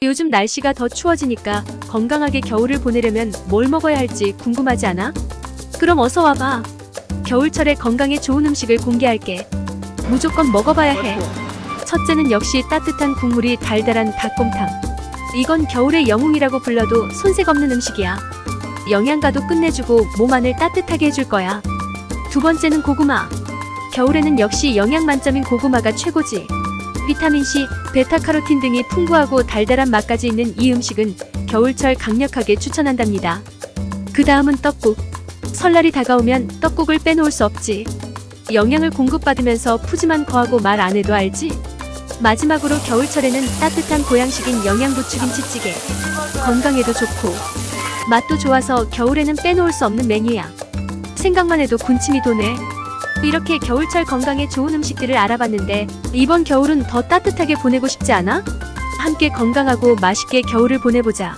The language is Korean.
요즘 날씨가 더 추워지니까 건강하게 겨울을 보내려면 뭘 먹어야 할지 궁금하지 않아? 그럼 어서 와봐. 겨울철에 건강에 좋은 음식을 공개할게. 무조건 먹어봐야 해. 첫째는 역시 따뜻한 국물이 달달한 닭곰탕. 이건 겨울의 영웅이라고 불러도 손색 없는 음식이야. 영양가도 끝내주고 몸 안을 따뜻하게 해줄 거야. 두 번째는 고구마. 겨울에는 역시 영양 만점인 고구마가 최고지. 비타민C, 베타카로틴 등이 풍부하고 달달한 맛까지 있는 이 음식은 겨울철 강력하게 추천한답니다. 그 다음은 떡국. 설날이 다가오면 떡국을 빼놓을 수 없지. 영양을 공급받으면서 푸짐한 거하고 말 안 해도 알지? 마지막으로 겨울철에는 따뜻한 보양식인 영양부추김치찌개. 건강에도 좋고 맛도 좋아서 겨울에는 빼놓을 수 없는 메뉴야. 생각만 해도 군침이 도네. 이렇게 겨울철 건강에 좋은 음식들을 알아봤는데 이번 겨울은 더 따뜻하게 보내고 싶지 않아? 함께 건강하고 맛있게 겨울을 보내보자.